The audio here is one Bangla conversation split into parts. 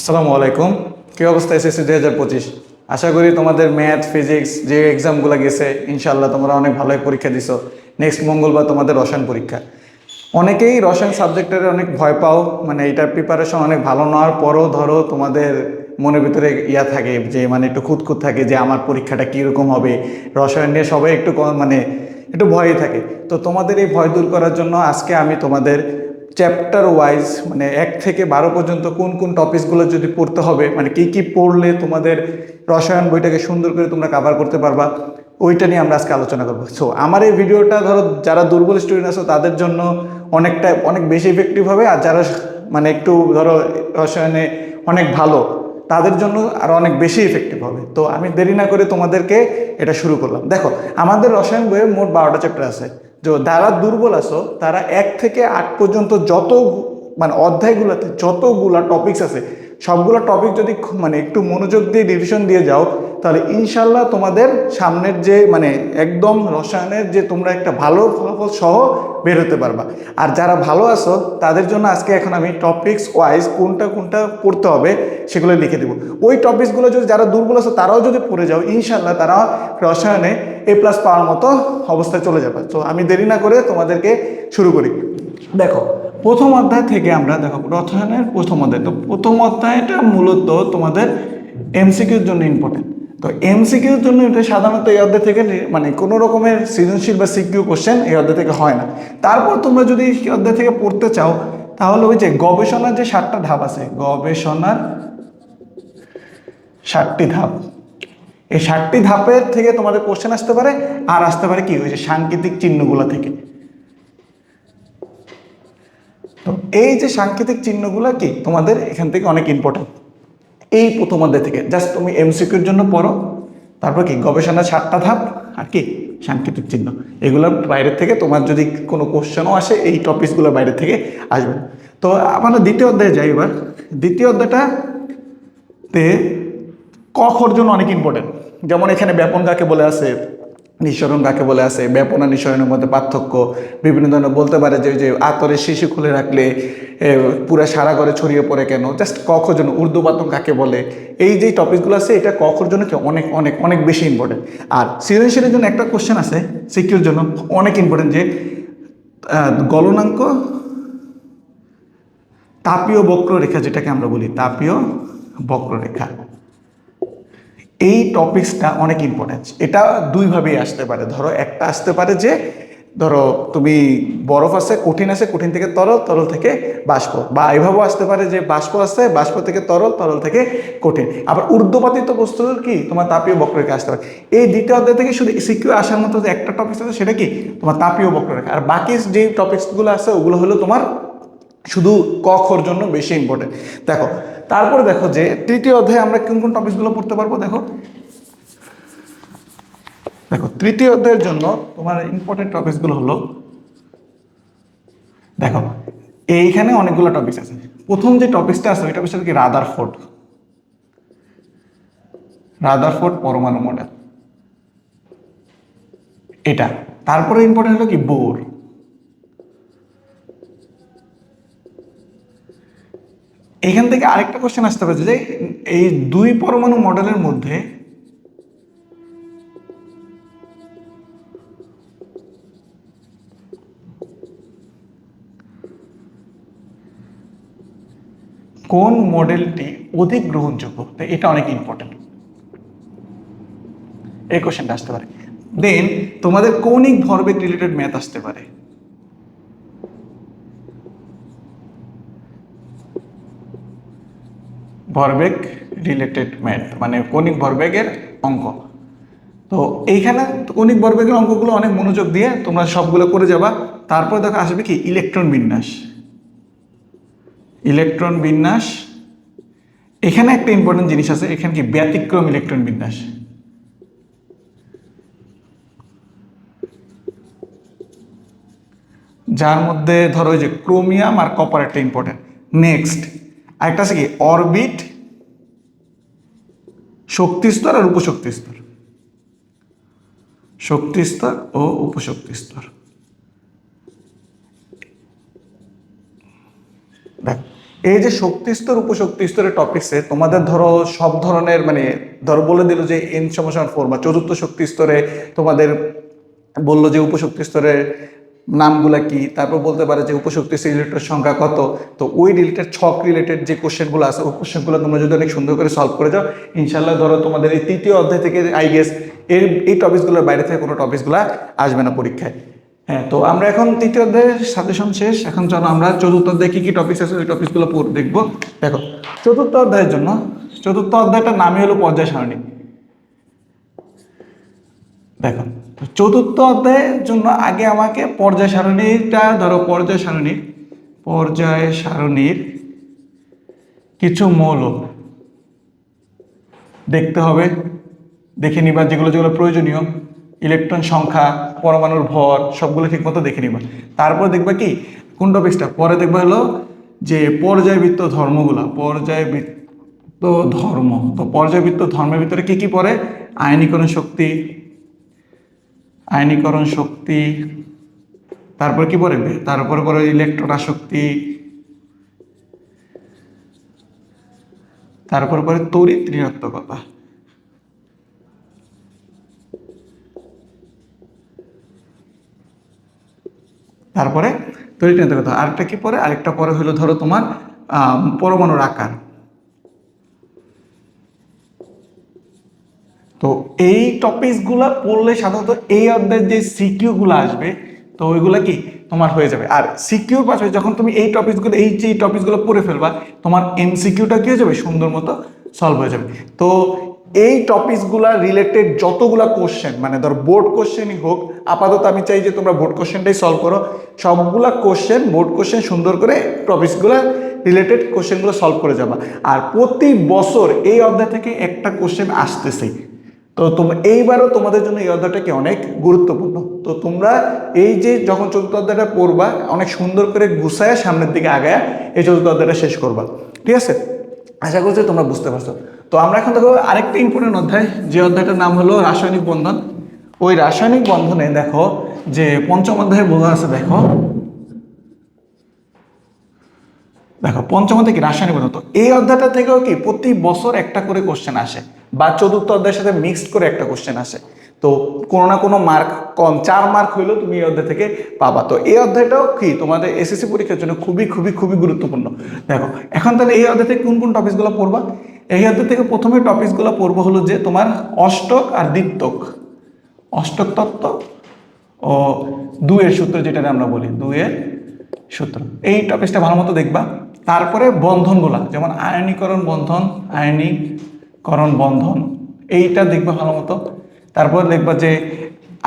আসসালামু আলাইকুম। কী অবস্থা এসএসসি দুই হাজার পঁচিশ? আশা করি তোমাদের ম্যাথ ফিজিক্স যে এক্সামগুলো গেছে ইনশাল্লাহ তোমরা অনেক ভালোই পরীক্ষা দিছো। নেক্সট মঙ্গলবার তোমাদের রসায়ন পরীক্ষা। অনেকেই রসায়ন সাবজেক্টের অনেক ভয় পাও মানে এটার প্রিপারেশন অনেক ভালো নেওয়ার পরও ধরো তোমাদের মনের ভিতরে ইয়া থাকে, যে মানে একটু খুঁতখুত থাকে যে আমার পরীক্ষাটা কীরকম হবে। রসায়ন নিয়ে সবাই একটু মানে একটু ভয়ই থাকে। তো তোমাদের এই ভয় দূর করার জন্য আজকে আমি তোমাদের চ্যাপ্টার ওয়াইজ মানে এক থেকে বারো পর্যন্ত কোন কোন টপিকসগুলো যদি পড়তে হবে মানে কি কি পড়লে তোমাদের রসায়ন বইটাকে সুন্দর করে তোমরা কাভার করতে পারবা, ওইটা নিয়ে আমরা আজকে আলোচনা করব। সো আমার এই ভিডিওটা ধরো যারা দুর্বল স্টুডেন্ট আছে, তাদের জন্য অনেকটা, অনেক বেশি ইফেক্টিভ হবে, আর যারা মানে একটু ধরো রসায়নে অনেক ভালো, তাদের জন্য আরও অনেক বেশি ইফেক্টিভ হবে। তো আমি দেরি না করে তোমাদেরকে এটা শুরু করলাম। দেখো, আমাদের রসায়ন বইয়ে মোট বারোটা চ্যাপ্টার আছে। যারা দুর্বল আছো তারা এক থেকে আট পর্যন্ত যত মানে অধ্যায়গুলোতে যতগুলা টপিকস আছে সবগুলো টপিক যদি মানে একটু মনোযোগ দিয়ে রিভিশন দিয়ে যাও, তাহলে ইনশাল্লাহ তোমাদের সামনের যে মানে একদম রসায়নের যে তোমরা একটা ভালো ফলাফল সহ বের হতে পারবা। আর যারা ভালো আছো, তাদের জন্য আজকে এখন আমি টপিক্স ওয়াইজ কোনটা কোনটা পড়তে হবে সেগুলো লিখে দেবো। ওই টপিকসগুলো যদি যারা দুর্বল আছো, তারাও যদি পড়ে যাও ইনশাল্লাহ তারা রসায়নে এ প্লাস পাওয়ার মতো অবস্থায় চলে যাবে। তো আমি দেরি না করে তোমাদেরকে শুরু করি। দেখো প্রথম অধ্যায় থেকে আমরা দেখো রসায়নের প্রথম অধ্যায়। তো প্রথম অধ্যায়টা মূলত তোমাদের এমসিকিউর জন্য ইম্পর্টেন্ট তো এমসিকিউর জন্য এটা সাধারণত এই অধ্যায় থেকে মানে কোনো রকমের সৃজনশীল বা সিকিউ কোশ্চেন এই অধ্যায় থেকে হয় না। তারপর তোমরা যদি এই অধ্যায় থেকে পড়তে চাও, তাহলে ওই যে গবেষণার যে সাতটা ধাপ আছে, গবেষণার ষাটটি ধাপ। এই ষাটটি ধাপের থেকে তোমাদের কোশ্চেন আসতে পারে, আর আসতে পারে কি? ওই যে সাংকেতিক চিহ্নগুলো থেকে। তো এই যে সাংকেতিক চিহ্নগুলো কি? তোমাদের এখান থেকে অনেক ইম্পর্টেন্ট এই প্রথম অধ্যায় থেকে। জাস্ট তুমি এমসিকিউর জন্য পড়ো। তারপর কি? গবেষণা সাতটা ধাপ আর কি? সাংকেতিক চিহ্ন। এগুলোর বাইরে থেকে তোমার যদি কোনো কোশ্চেনও আসে, এই টপিকসগুলোর বাইরে থেকে আসবে। তো আমরা দ্বিতীয় অধ্যায়ে যাই এবার। দ্বিতীয় অধ্যায়টাতে কখর জন্য অনেক ইম্পর্টেন্ট যেমন এখানে ব্যাপন কাকে বলে আছে? নিঃসরণ কাকে বলে আছে? ব্যাপন নিঃসরণের মধ্যে পার্থক্য। বিভিন্ন ধরনের বলতে পারে যে যে আতরের শিশু খুলে রাখলে পুরা সারা ঘরে ছড়িয়ে পড়ে কেন? জাস্ট কখর জন্য উর্দুপাতন কাকে বলে? এই যে টপিকগুলো আছে, এটা কখর জন্য কি অনেক অনেক অনেক বেশি ইম্পর্টেন্ট আর সৃজনশীলের জন্য একটা কোশ্চেন আছে সিকিউর জন্য অনেক ইম্পর্টেন্ট যে গলনাঙ্ক, তাপীয় বক্ররেখা যেটাকে আমরা বলি, তাপীয় বক্ররেখা। এই টপিক্সটা অনেক ইম্পর্টেন্ট এটা দুইভাবেই আসতে পারে। ধরো, একটা আসতে পারে যে, ধরো, তুমি বরফ আছে, কঠিন আছে, কঠিন থেকে তরল তরল থেকে বাষ্প। বা এভাবেও আসতে পারে যে, বাষ্প আছে, বাষ্প থেকে তরল তরল থেকে কঠিন। আবার ঊর্ধ্বপাতিত বস্তুর কি? তোমার তাপীয় বক্ররেখা আসতে পারে। এই দ্বিতীয় অধ্যায় থেকে শুধু সিকিউ আসার মতো যে একটা টপিক্স আছে, সেটা কি? তোমার তাপীয় বক্ররেখা। আর বাকি যে টপিক্সগুলো আছে, ওগুলো হলো তোমার শুধু কখর জন্য বেশি ইম্পর্টেন্ট দেখো, তারপরে দেখো যে তৃতীয় অধ্যায়ে আমরা কোন কোন টপিকসগুলো পড়তে পারব, দেখো। দেখো, তৃতীয় অধ্যায়ের জন্য তোমার ইম্পর্টেন্ট টপিকসগুলো হলো, দেখো, এইখানে অনেকগুলো টপিকস আছে। প্রথম যে টপিকসটা আছে, ওই টপিকটা কি রাদার ফোর্ড রাদার ফোর্ড পরমাণু মডেল। এটা। তারপরে ইম্পর্টেন্ট হলো কি? বোর এখান থেকে আরেকটা কোশ্চেন আসতে পারে, যে এই দুই পরমাণু মডেলের মধ্যে কোন মডেলটি অধিক গ্রহণযোগ্য? এটা অনেক ইম্পর্টেন্ট এই কোশ্চেনটা আসতে পারে। দেন তোমাদের কৌণিক ভরবেগ রিলেটেড ম্যাথ আসতে পারে। ভরবেগ রিলেটেড ম্যাথ মানে কৌণিক ভরবেগের অঙ্ক। তো এইখানে কৌণিক ভরবেগের অঙ্কগুলো অনেক মনোযোগ দিয়ে তোমরা সবগুলো করে যাবা। তারপর দেখো আসবে কি? ইলেকট্রন বিন্যাস। ইলেকট্রন বিন্যাস। এখানে একটা ইম্পর্টেন্ট জিনিস আছে, এখানে কি? ব্যতিক্রম ইলেকট্রন বিন্যাস। যার মধ্যে ধরো যে ক্রোমিয়াম আর কপার একটা ইম্পর্টেন্ট নেক্সট আরেকটা আছে কি? অরবিট শক্তি স্তর আর উপশক্তি স্তর। শক্তি স্তর ও উপশক্তি স্তর। দেখ, এই যে শক্তি স্তর, উপশক্তি স্তরের টপিক্সে তোমাদের ধরো সব ধরনের মানে ধরো বলে দিল যে এন সমস্যার ফোর বা চতুর্থ শক্তি স্তরে তোমাদের বলল যে উপশক্তি স্তরে নামগুলা কি? তারপর বলতে পারে যে উপশক্তি রিলেটেড সংখ্যা কত? তো ওই রিলেটেড ছক রিলেটেড যে কোশ্চেনগুলো আছে, ওই কোশ্চেনগুলো তোমরা যদি অনেক সুন্দর করে সলভ করে যাও ইনশাল্লাহ ধরো তোমাদের এই তৃতীয় অধ্যায় থেকে আই গেস এর এই টপিকসগুলোর বাইরে থেকে কোনো টপিকসগুলো আসবে না পরীক্ষায়। হ্যাঁ তো আমরা এখন তৃতীয় অধ্যায়ের সাজেশন শেষ। এখন চলো আমরা চতুর্থ অধ্যায়ে কী কী টপিকস আছে, ওই টপিকসগুলো দেখব। দেখো, চতুর্থ অধ্যায়ের জন্য, চতুর্থ অধ্যায়টার নামই হলো পর্যায় সারণী। দেখো চতুর্থ অধ্যায়ের জন্য আগে আমাকে পর্যায় সারণীটা ধরো, পর্যায় সারণীর পর্যায় সারণীর কিছু মৌল দেখতে হবে। দেখে নিবা যেগুলো যেগুলো প্রয়োজনীয়। ইলেকট্রন সংখ্যা, পরমাণুর ভর, সবগুলো ঠিকমতো দেখে নিবা। তারপর দেখবা কি? কোন টপিক্সটা পরে দেখবা হলো যে পর্যায়বৃত্ত ধর্মগুলা, পর্যায়বৃত্ত ধর্ম। তো পর্যায়বৃত্ত ধর্মের ভিতরে কি কি পড়ে? আয়নীকরণ শক্তি আয়নীকরণ শক্তি, তারপর কি পড়ে? তারপরে পরে ইলেকট্রন আসক্তি তারপর পরে তড়িৎ ঋণাত্মকতা। তারপরে তড়িৎ ঋণাত্মকতা। আরেকটা কি পরে আরেকটা পরে হলো ধরো তোমার পরমাণুর আকার। তো এই টপিকসগুলো পড়লে সাধারণত এই অধ্যায়ের যে সিকিউগুলো আসবে, তো ওইগুলো কি তোমার হয়ে যাবে। আর সিকিউর পাশে যখন তুমি এই টপিকসগুলো এই যে টপিকসগুলো পড়ে ফেলবা, তোমার এমসিকিউটা কি হয়ে যাবে? সুন্দর মতো সলভ হয়ে যাবে। তো এই টপিকসগুলা রিলেটেড যতগুলা কোশ্চেন মানে ধর বোর্ড কোশ্চেনই হোক, আপাতত আমি চাই যে তোমরা বোর্ড কোশ্চেনটাই সলভ করো। সবগুলা কোশ্চেন বোর্ড কোশ্চেন সুন্দর করে টপিকসগুলো রিলেটেড কোশ্চেনগুলো সলভ করে যাবা। আর প্রতি বছর এই অধ্যায় থেকে একটা কোশ্চেন আসতেছেই তো তোমরা এইবারও তোমাদের জন্য এই অধ্যায়টাকে অনেক গুরুত্বপূর্ণ? তো তোমরা এই যে যখন চতুর্থ অধ্যায়টা পড়বা, অনেক সুন্দর করে গুছায় সামনের দিকে আগায় এই চতুর্থ অধ্যায়টা শেষ করবা। ঠিক আছে? আশা করছি তোমরা বুঝতে পারছ। তো আমরা এখন দেখো আরেকটা ইম্পর্টেন্ট অধ্যায়, যে অধ্যায়টার নাম হলো রাসায়নিক বন্ধন। ওই রাসায়নিক বন্ধনে দেখো যে পঞ্চম অধ্যায়ে বোঝা আছে, দেখো দেখো, পঞ্চম অধ্যায় কি রাসায়নিক পদার্থ। এই অধ্যায়টা থেকেও কি প্রতি বছর একটা করে কোশ্চেন আসে বা চতুর্থ অধ্যায়ের সাথে মিক্সড করে একটা কোশ্চেন আসে। তো কোনো না কোনো মার্ক কম, চার মার্ক হইলেও তুমি এই অধ্যায় থেকে পাবা। তো এই অধ্যায়টাও কি তোমাদের এসএসসি পরীক্ষার জন্য খুবই খুবই খুবই গুরুত্বপূর্ণ। দেখো, এখন তাহলে এই অধ্যায় থেকে কোন কোন টপিকসগুলো পড়বা? এই অধ্যায় থেকে প্রথমে টপিকসগুলো পড়ব হলো যে তোমার অষ্টক আর দ্বিত্বক। অষ্টক তত্ত্ব ও দুয়ের সূত্র যেটা আমরা বলি দুয়ের সূত্র এই টপিকসটা ভালো মতো দেখবা। তারপরে বন্ধনগুলা, যেমন আয়নীকরণ বন্ধন আয়নীকরণ বন্ধন, এইটা দেখবা ভালো মতো তারপর দেখবা যে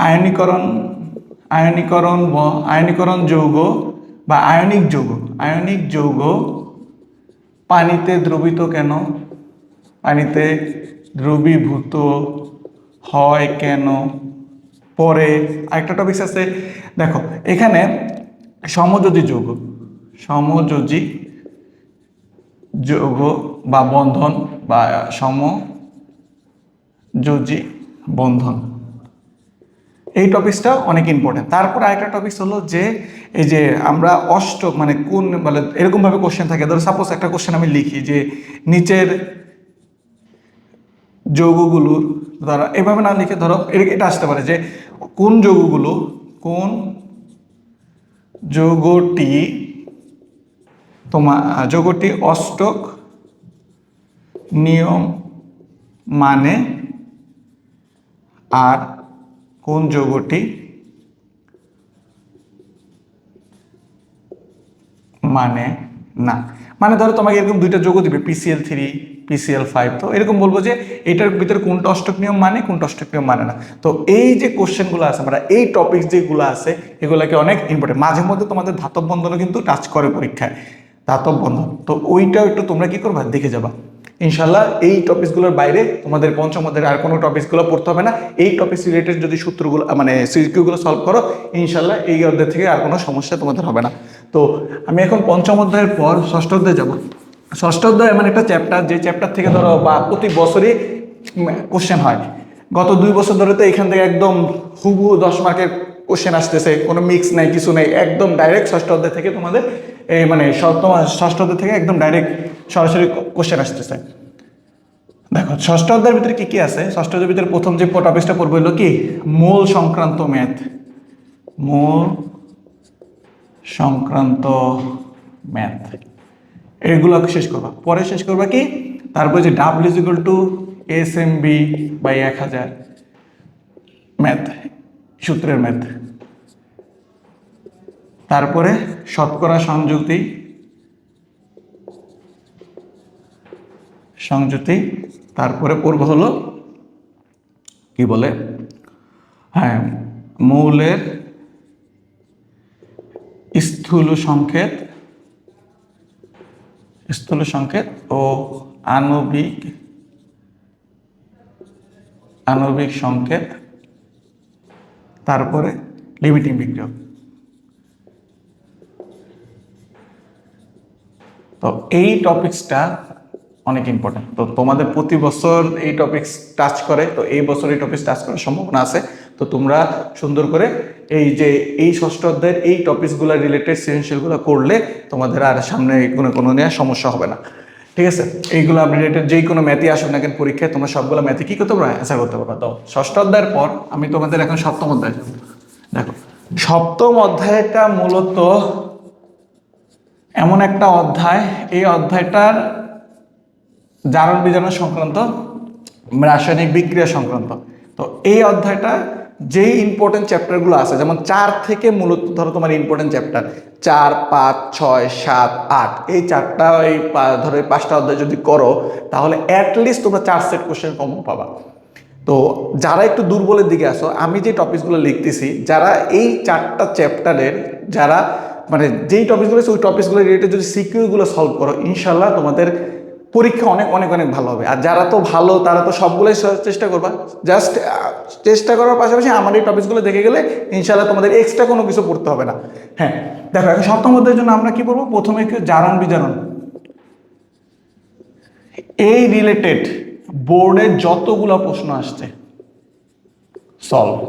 আয়নীকরণ আয়নীকরণ আয়নীকরণ যৌগ বা আয়নিক যৌগ আয়নিক যৌগ পানিতে দ্রবিত কেন? পানিতে দ্রবীভূত হয় কেন? পরে আরেকটা টপিকস আছে। দেখো, এখানে সমযোজী যৌগ। সমযোজী যৌগ বা বন্ধন বা সমযোজী বন্ধন। এই টপিকসটা অনেক ইম্পর্টেন্ট তারপর আরেকটা টপিকস হলো যে, এই যে আমরা অষ্ট মানে কোন মানে এরকমভাবে কোশ্চেন থাকে। ধরো সাপোজ একটা কোশ্চেন আমি লিখি যে, নিচের যৌগগুলোর ধরো এভাবে না লিখে ধরো এটা আসতে পারে যে কোন যৌগগুলো কোন যৌগটি তোমার যোগটি অষ্টক নিয়ম মানে আর কোন যোগটি? মানে না। মানে ধরো তোমাকে এরকম দুইটা যোগ দিবে পিসিএল থ্রি পিসিএল ফাইভ তো এরকম বলব যে এটার ভিতরে কোনটা অষ্টক নিয়ম মানে কোনটা অষ্টক নিয়ম মানে না। তো এই যে কোশ্চেনগুলো আছে, আমরা এই টপিক যেগুলো আছে, এগুলোকে অনেক ইম্পর্টেন্ট মাঝে মধ্যে তোমাদের ধাতব বন্ধনও কিন্তু টাচ করে পরীক্ষায়। ধাতব বন্ধন। তো ওইটাও একটু তোমরা কি করবা? দেখে যাবা। ইনশাল্লাহ এই টপিকসগুলোর বাইরে তোমাদের পঞ্চম অধ্যায়ের আর কোনো টপিকসগুলো পড়তে হবে না। এই টপিকস রিলেটেড যদি সূত্রগুলো মানে সিকিউগুলো সলভ করো ইনশাল্লাহ এই অধ্যায় থেকে আর কোনো সমস্যা তোমাদের হবে না। তো আমি এখন পঞ্চম অধ্যায়ের পর ষষ্ঠ অধ্যায়ে যাব। ষষ্ঠ অধ্যায় এমন একটা চ্যাপ্টার যে চ্যাপ্টার থেকে ধরো বা প্রতি বছরই কোশ্চেন হয়। গত দুই বছর ধরে তো এখান থেকে একদম হুবহু দশ মার্কের কোশ্চেন আসতেছে, কোনো মিক্স নাই, কিছু নেই, একদম ডাইরেক্ট ষষ্ঠ অধ্যায় থেকে তোমাদের এই মানে ষষ্ঠ অধ্যায় থেকে একদম ডাইরেক্ট সরাসরি কোশ্চেন আসতেছে। দেখো, ষষ্ঠ অধ্যায়ের ভিতরে কি কি আছে? ষষ্ঠ অধ্যায়ের ভিতরে প্রথম যে টপিকসটা পড়ব হলো কি? মূল সংক্রান্ত ম্যাথ মূল সংক্রান্ত ম্যাথ এগুলো শেষ করবা। পরে শেষ করবা কি? তারপরে যে W equal to S M B by এক হাজার। ম্যাথ সূত্রের ম্যাথ তারপরে শতকরা সংযুক্তি। সংযুতি তারপরে পূর্ব হলো কি বলে? হ্যাঁ মৌলের স্থূল সংকেত স্থূল সংকেত ও আণবিক আণবিক সংকেত, তারপরে লিমিটিং বিক্রিয়ক। তো এই টপিক্সটা অনেক ইম্পর্টেন্ট তো তোমাদের প্রতি বছর এই টপিক্স টাচ করে, তো এই বছর এই টপিক্স টাচ করার সম্ভাবনা আছে। তো তোমরা সুন্দর করে এই যে, এই ষষ্ঠ অধ্যায়ের এই টপিকসগুলো রিলেটেড সৃজনশীলগুলো করলে তোমাদের আর সামনে কোনো কোনো নিয়ে সমস্যা হবে না। ঠিক আছে? এইগুলো রিলেটেড যেই কোনো ম্যাথই আসুক না কেন পরীক্ষায় তোমরা সবগুলো ম্যাথে কী করতে পারো অ্যান্সার করতে পারো তো ষষ্ঠ অধ্যায়ের পর আমি তোমাদের এখন সপ্তম অধ্যায় দেখো, সপ্তম অধ্যায়টা মূলত এমন একটা অধ্যায়, এই অধ্যায়টার জারণ বিজারণ সংক্রান্ত, রাসায়নিক বিক্রিয়া সংক্রান্ত। তো এই অধ্যায়টা যেই ইম্পর্টেন্ট চ্যাপ্টারগুলো আছে, যেমন চার থেকে মূলত ধরো তোমার ইম্পর্টেন্ট চ্যাপ্টার চার, পাঁচ, ছয়, সাত, আট, এই চারটা এই ধরো এই পাঁচটা অধ্যায় যদি করো, তাহলে অ্যাটলিস্ট তোমরা চার সেট কোশ্চেন কমন পাবা। তো যারা একটু দুর্বলের দিকে আসো, আমি যে টপিকসগুলো লিখতেছি, যারা এই চারটা চ্যাপ্টারের যারা মানে যেই টপিকসগুলো আছে, ওই টপিকসগুলো রিলেটেড যদি সিকিউরগুলো সলভ করো, ইনশাল্লাহ তোমাদের পরীক্ষা অনেক অনেক অনেক ভালো হবে। আর যারা তো ভালো, তারা তো সবগুলোই চেষ্টা করবা। জাস্ট চেষ্টা করার পাশাপাশি আমার এই টপিকসগুলো দেখে গেলে ইনশাল্লাহ তোমাদের এক্সট্রা কোনো কিছু পড়তে হবে না। হ্যাঁ দেখো, এখন সপ্তম অধ্যায়ের জন্য আমরা কি করব প্রথমে কি জারণ বিজারণ। এই রিলেটেড বোর্ডে যতগুলো প্রশ্ন আসছে সলভ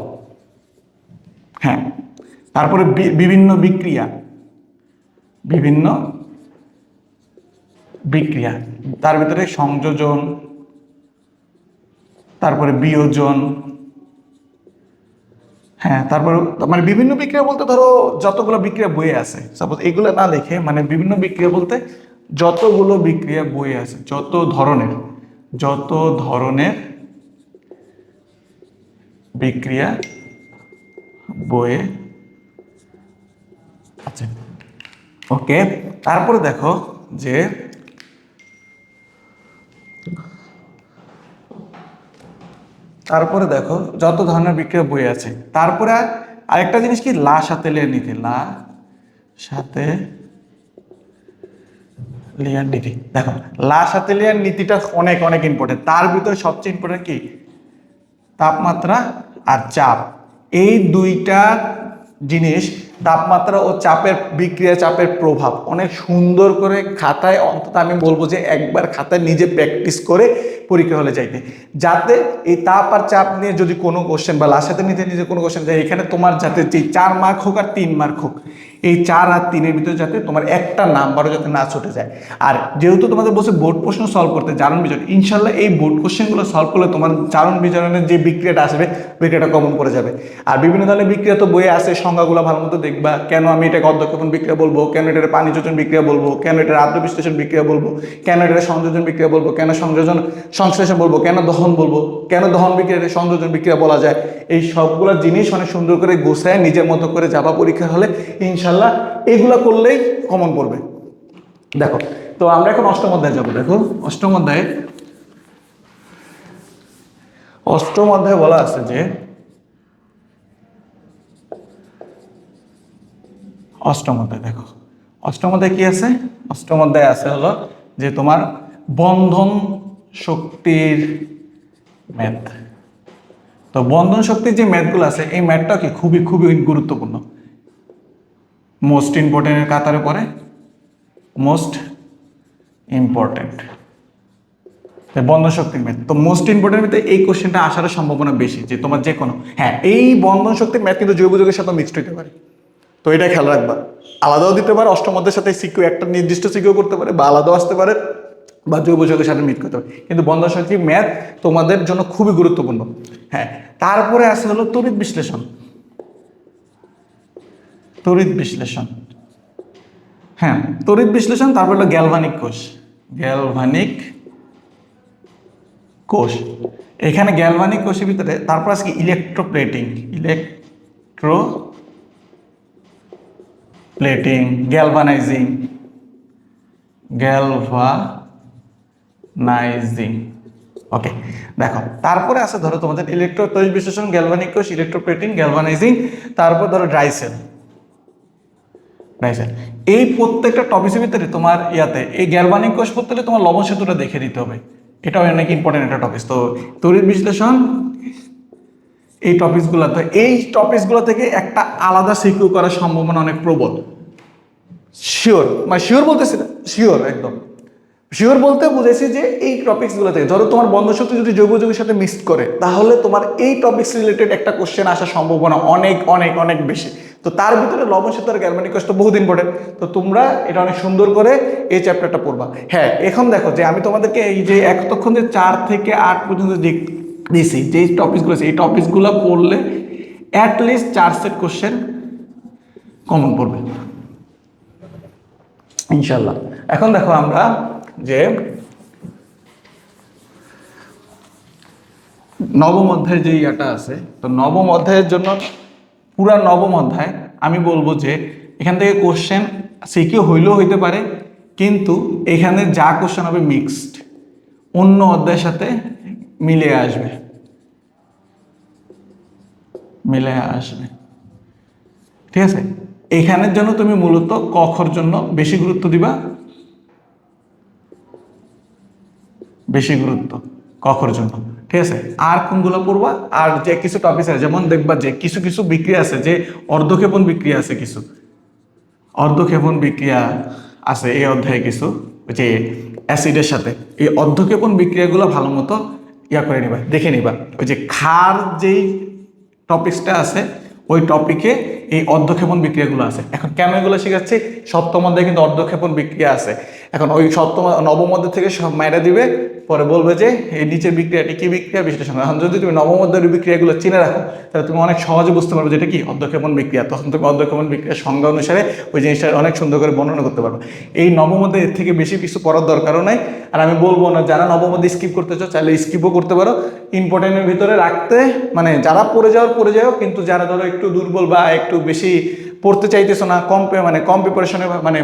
হ্যাঁ তারপরে বিভিন্ন বিক্রিয়া, বিভিন্ন বিক্রিয়া। তার ভিতরে সংযোজন, তারপরে বিয়োজন হ্যাঁ তারপরে মানে বিভিন্ন বিক্রিয়া বলতে ধরো যতগুলো বিক্রিয়া বইয়ে আছে। সাপোজ এগুলো না লিখে মানে বিভিন্ন বিক্রিয়া বলতে যতগুলো বিক্রিয়া বইয়ে আছে, যত ধরনের যত ধরনের বিক্রিয়া বইয়ে আচ্ছা ওকে তারপরে দেখো যে তারপরে দেখো যত ধরনের বিক্রিয়া বই আছে, তারপরে আর- আরেকটা জিনিস কি? লা সাথে লিয়ার নীতি, লা সাথে লিয়ার নীতি। দেখো, লা সাথে লিয়ার নীতিটা অনেক অনেক ইম্পর্টেন্ট তার ভিতরে সবচেয়ে ইম্পর্টেন্ট কি? তাপমাত্রা আর চাপ। এই দুইটা জিনিস তাপমাত্রা ও চাপের বিক্রিয়া, চাপের প্রভাব। অনেক সুন্দর করে খাতায়, অন্তত আমি বলব যে একবার খাতায় নিজে প্র্যাকটিস করে পরীক্ষা হলে যাইতে। যাতে এই তাপ আর চাপ নিয়ে যদি কোনো কোশ্চেন বা লাসাতে নিতে নিজে কোনো কোশ্চেন যায়, এখানে তোমার যাতে যে চার মার্ক হোক আর তিন মার্ক হোক, এই চার আর তিনের ভিতরে যাতে তোমার একটা নাম্বারও যাতে না ছুটে যায়। আর যেহেতু তোমাদের বসে বোর্ড প্রশ্ন সলভ করতে জারণ বিজন ইনশাল্লাহ এই বোর্ড কোশ্চেনগুলো সলভ করলে তোমার জারণ বিজনের যে বিক্রিয়াটা আসবে, বিক্রিয়াটা কমন করে যাবে। আর বিভিন্ন ধরনের বিক্রিয়া তো বইয়ে আসে সংজ্ঞাগুলো ভালো মতো দেখবা কেন আমি এটাকে অধ্যক্ষপন বিক্রিয়া বলব? কেন এটার পানি যোজন বিক্রিয়া বলব? কেন এটার আদ্র বিশ্লেষণ বিক্রিয়া বলব? কেন এটার সংযোজন বিক্রিয়া বলব? কেন সংযোজন সংশ্লেষণ বলব? কেন দহন বলব? কেন দহন বিক্রিয়া সংযোজন বিক্রিয়া বলা যায়? এই সবগুলো জিনিস অনেক সুন্দর করে গোছায় নিজের মতো করে যাবা পরীক্ষা হলে ইনশাল্লাহ এগুলো করলেই কমন পড়বে। দেখো, তো আমরা এখন অষ্টম অধ্যায় যাব। দেখো, অষ্টম অধ্যায়ে অষ্টম অধ্যায়ে বলা আছে যে অষ্টম অধ্যায় দেখো। অষ্টম অধ্যায় কি আছে? অষ্টম অধ্যায় আছে হলো যে তোমার বন্ধন শক্তির ম্যাথ। তো বন্ধন শক্তির যে ম্যাথগুলো আছে, এই ম্যাথটা কি খুবই খুবই গুরুত্বপূর্ণ। মোস্ট ইম্পর্টেন্টের কাতারে পড়ে। মোস্ট ইম্পর্টেন্ট বন্ধন শক্তির ম্যাথ। তো মোস্ট ইম্পর্টেন্ট ভিতরে এই কোশ্চেনটা আসার সম্ভাবনা বেশি যে তোমার যে কোনো হ্যাঁ এই বন্ধন শক্তির ম্যাথ কিন্তু জৈব যুগের সাথে মিক্সড হতে পারে। তো এটা খেয়াল রাখবা। আলাদাও দিতে পারে অষ্টমদের সাথে সিকিউ একটা নির্দিষ্ট সিকিউ করতে পারে, বা আলাদাও আসতে পারে, বা জৈব যুগের সাথে মিট করতে পারে। কিন্তু বন্ধন শক্তির ম্যাথ তোমাদের জন্য খুবই গুরুত্বপূর্ণ। হ্যাঁ তারপরে আসে হলো তড়িৎ বিশ্লেষণ। তড়িৎ বিশ্লেষণ। হ্যাঁ তড়িৎ বিশ্লেষণ, তারপর হলো গ্যালভানিক কোষ। গ্যালভানিক কোষ। এখানে গ্যালভানিক কোষের ভিতরে, তারপর আজকে electroplating electroplating galvanizing galvanizing okay দেখো, তারপরে আছে ধরো তোমাদের ইলেকট্রো তৈরি বিশ্লেষণ গ্যালভানিক কোষ ইলেকট্রোপ্লেটিং গ্যালভানাইজিং তারপর ধরো ড্রাইসেল ড্রাইসেল এই প্রত্যেকটা টপিসের ভিতরে তোমার ইয়াতে, এই গ্যালভানিক কোষ পড়তে তোমার লবণ সেতুটা দেখে দিতে হবে। এটাও অনেক ইম্পর্টেন্ট একটা টপিস তো তড়িৎ বিশ্লেষণ এই টপিকসগুলো তো এই টপিকসগুলো থেকে একটা আলাদা সিকিউ করার সম্ভাবনা অনেক প্রবল। শিওর মানে শিওর বলতেছি না শিওর একদম। শিওর বলতে বুঝেছি যে এই টপিকসগুলো থেকে, ধরো তোমার বন্ধ শক্তি যদি জৈব যুগের সাথে মিক্স করে, তাহলে তোমার এই টপিক্স রিলেটেড একটা কোশ্চেন আসার সম্ভাবনা অনেক অনেক অনেক বেশি। তো তার ভিতরে লবণ সেতু আর গ্যালমানিক কোষ তো বহুত ইম্পর্টেন্ট তো তোমরা এটা অনেক সুন্দর করে এই চ্যাপ্টারটা পড়বা। হ্যাঁ এখন দেখো যে আমি তোমাদেরকে এই যে এতক্ষণ যে চার থেকে আট পর্যন্ত যে দিছি যে টপিকসগুলো এই টপিকসগুলো পড়লে অ্যাটলিস্ট চার সেট কোশ্চেন কমন পড়বে। ইনশাল্লাহ এখন দেখো আমরা যে নবম অধ্যায়ের যে ইয়াটা আছে, তো নবম অধ্যায়ের জন্য পুরা নবম অধ্যায় আমি বলব যে এখান থেকে কোশ্চেন সিকিউ হইলেও হইতে পারে, কিন্তু এখানে যা কোশ্চেন হবে মিক্সড অন্য অধ্যায়ের সাথে মিলে আসবে। মিলে আসবে। ঠিক আছে? এখানের জন্য তুমি মূলত কখর জন্য বেশি গুরুত্ব দিবা? বেশি গুরুত্ব, কখর জন্য। ঠিক আছে? আর কোনগুলো পড়বা? আর যে কিছু টপিক আছে, যেমন দেখবা যে কিছু কিছু বিক্রিয়া আছে, যে অর্ধক্ষেপণ বিক্রিয়া আছে কিছু। অর্ধক্ষেপণ বিক্রিয়া আছে এই অধ্যায়ে কিছু, যে অ্যাসিডের সাথে। এই অর্ধক্ষেপণ বিক্রিয়াগুলো ভালো মতো ইয়া করে নিবা দেখে নিবা। ওই যে খার যেই টপিকসটা আছে ওই টপিকে এই অর্ধক্ষেপণ বিক্রিয়াগুলো আছে। এখন কেন এগুলো শেখাচ্ছি? সপ্তম অধ্যায়ে কিন্তু অর্ধক্ষেপণ বিক্রিয়া আছে। এখন ওই সপ্তম, নবম অধ্যায় থেকে সব মায়েরা দিবে, পরে বলবে যে এই নিচের বিক্রিয়াটি কি বিক্রিয়া বিশ্লেষণ? এখন যদি তুমি নবম অধ্যায়ের বিক্রিয়াগুলো চিনে রাখো, তাহলে তুমি অনেক সহজে বুঝতে পারবে যেটা কি? অর্ধক্ষেপণ বিক্রিয়া। তখন তুমি অর্ধক্ষেপণ বিক্রিয়ার সংজ্ঞা অনুসারে ওই জিনিসটা অনেক সুন্দর করে বর্ণনা করতে পারবে। এই নবম অধ্যায় এর থেকে বেশি কিছু পড়ার দরকারও নাই। আর আমি বলব না, যারা নবম অধ্যায় স্কিপ করতে চাও, চাইলে স্কিপও করতে পারো। ইম্পর্টেন্টের ভিতরে রাখতে মানে যারা পড়ে যাওয়ার পড়ে যাও, কিন্তু যারা ধরো একটু দুর্বল বা একটু বেশি পড়তে চাইতেছো না, কম মানে কম প্রিপারেশনে মানে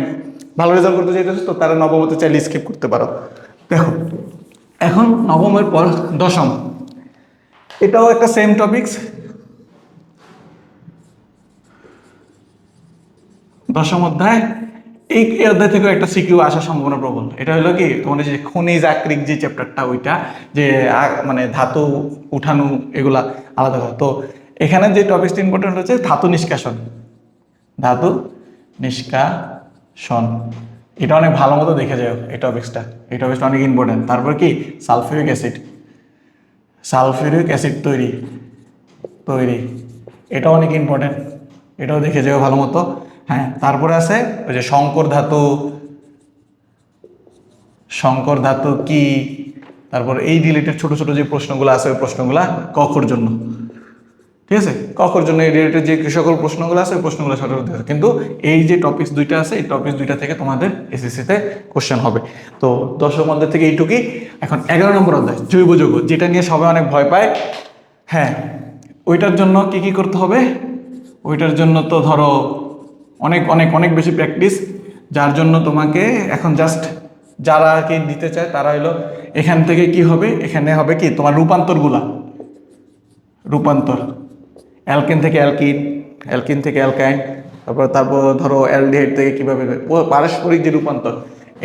ভালো রেজাল্ট করতে চাইতেছো, তো তারা নবমতে চাইলে স্কিপ করতে পারো। দেখো, এখন নবমের পর দশম। এটাও একটা সেম টপিকস দশম অধ্যায়, এই এই অধ্যায় থেকে একটা সিকিউ আসার সম্ভাবনা প্রবল। এটা হলো কি, তোমাদের যে খনিজ আকরিক যে চ্যাপ্টারটা ওইটা, যে মানে ধাতু, উঠানো, এগুলা আলাদা তো এখানে যে টপিকসটা ইম্পর্টেন্ট হচ্ছে, ধাতু নিষ্কাশন। ধাতু নিষ্কাশন। এটা অনেক ভালো মতো দেখে যাও এই টপিক্সটা এই টপিক্সটা অনেক ইম্পর্টেন্ট তারপর কি? Sulphuric acid. সালফিউরিক অ্যাসিড তৈরি। তৈরি। এটা অনেক ইম্পর্টেন্ট এটাও দেখে যাও ভালো মতো। হ্যাঁ তারপরে আছে ওই যে শঙ্কর ধাতু। শঙ্কর ধাতু কি? তারপর এই রিলেটেড ছোট ছোট যে প্রশ্নগুলো আছে, ওই প্রশ্নগুলা কখর জন্য। ঠিক আছে? কখর জন্য এই রিলেটেড যে সকল প্রশ্নগুলো আছে, ওই প্রশ্নগুলো সঠিক আছে। কিন্তু এই যে টপিকস দুইটা আছে, এই টপিকস দুইটা থেকে তোমাদের এসএসসিতে কোশ্চেন হবে। তো দশম অধ্যায় থেকে এইটুকুই। এখন এগারো নম্বর অধ্যায়, জৈব যৌগ, যেটা নিয়ে সবাই অনেক ভয় পায়। হ্যাঁ ওইটার জন্য কি কি করতে হবে? ওইটার জন্য তো ধরো অনেক অনেক অনেক বেশি প্র্যাকটিস যার জন্য তোমাকে এখন জাস্ট যারা কি দিতে চায়, তারা হলো এখান থেকে কি হবে? এখানে হবে কি? তোমার রূপান্তরগুলা। রূপান্তর। অ্যালকিন থেকে অ্যালকিন অ্যালকিন থেকে অ্যালকাইন, তারপর তারপর ধরো অ্যালডিহাইড থেকে কীভাবে পারস্পরিক যে রূপান্তর,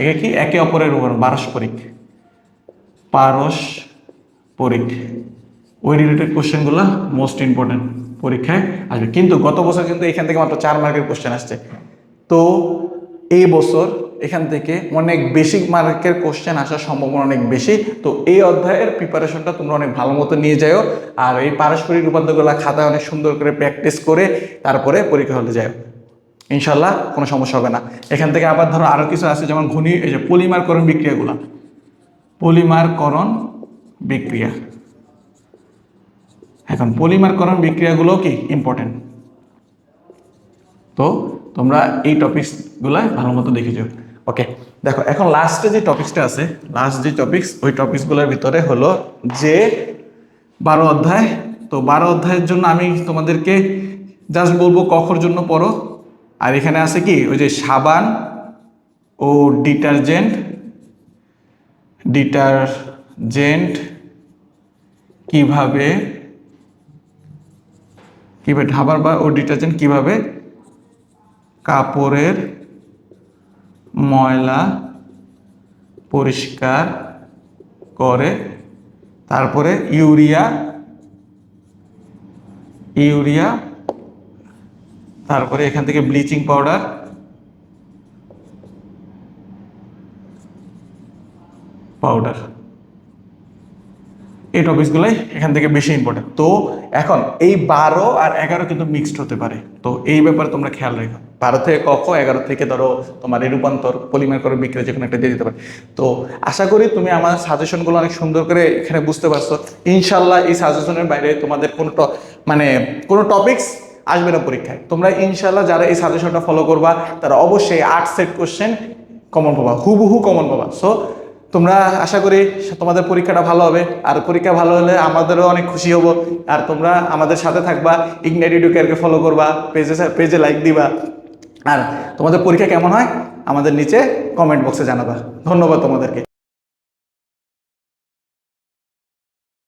একে কি? একে অপরের রূপান্তর, পারস্পরিক। পারস্পরিক। ওই রিলেটেড কোশ্চেনগুলো মোস্ট ইম্পর্টেন্ট পরীক্ষায় আসবে। কিন্তু গত বছর কিন্তু এখান থেকে মাত্র চার মার্কের কোশ্চেন আসছে। তো এই বছর এখান থেকে অনেক বেশি মার্কের কোশ্চেন আসার সম্ভাবনা অনেক বেশি। তো এই অধ্যায়ের প্রিপারেশনটা তোমরা অনেক ভালো মতো নিয়ে যাও আর এই পারস্পরিক রূপান্তরগুলো খাতায় অনেক সুন্দর করে প্র্যাকটিস করে তারপরে পরীক্ষা হলে যাও ইনশাল্লাহ কোনো সমস্যা হবে না। এখান থেকে আবার ধরো আরও কিছু আছে, যেমন ঘূর্ণি, এই যে পলিমারকরণ বিক্রিয়াগুলো। পলিমারকরণ বিক্রিয়া। এখন পলিমারকরণ বিক্রিয়াগুলো কি? ইম্পর্টেন্ট তো তোমরা এই টপিকসগুলো ভালো মতো দেখে যাও। ওকে দেখো, এখন লাস্টে যে টপিকসটা আছে লাস্ট যে টপিকস ওই টপিকসগুলোর ভিতরে হলো যে বারো অধ্যায়, তো বারো অধ্যায়ের জন্য আমি তোমাদেরকে জাস্ট বলব কখর জন্য পড়ো। আর এখানে আছে কি, ওই যে সাবান ও ডিটারজেন্ট ডিটারজেন্ট কীভাবে কীভাবে ঢাবার বা ও ডিটারজেন্ট কীভাবে কাপড়ের ময়লা পরিষ্কার করে তারপরে ইউরিয়া ইউরিয়া তারপরে এখান থেকে ব্লিচিং পাউডার পাউডার। এই টপিকসগুলোই এখান থেকে বেশি ইম্পর্টেন্ট তো এখন এই বারো আর এগারো কিন্তু মিক্সড হতে পারে। তো এই ব্যাপারে তোমরা খেয়াল রেখো। বারো থেকে কখ এগারো থেকে ধরো তোমার এই রূপান্তর, পলিমার করে বিক্রি যে কোনো একটা দিয়ে দিতে পারে। তো আশা করি তুমি আমার সাজেশনগুলো অনেক সুন্দর করে এখানে বুঝতে পারছ। ইনশাল্লাহ এই সাজেশনের বাইরে তোমাদের কোনো মানে কোনো টপিকস আসবে না পরীক্ষায়। তোমরা ইনশাল্লাহ যারা এই সাজেশনটা ফলো করবা, তারা অবশ্যই আট সেট কোশ্চেন কমন পাবা। হুবহু কমন পাবা। সো তোমরা আশা করি তোমাদের পরীক্ষাটা ভালো হবে। আর পরীক্ষা ভালো হলে আমাদেরও অনেক খুশি হব। আর তোমরা আমাদের সাথে থাকবা ইগনাইট এডুকেয়ারকে ফলো করবা পেজে পেজে লাইক দিবা। আর তোমাদের পরীক্ষা কেমন হয় আমাদের নিচে কমেন্ট বক্সে জানাবা। ধন্যবাদ তোমাদেরকে।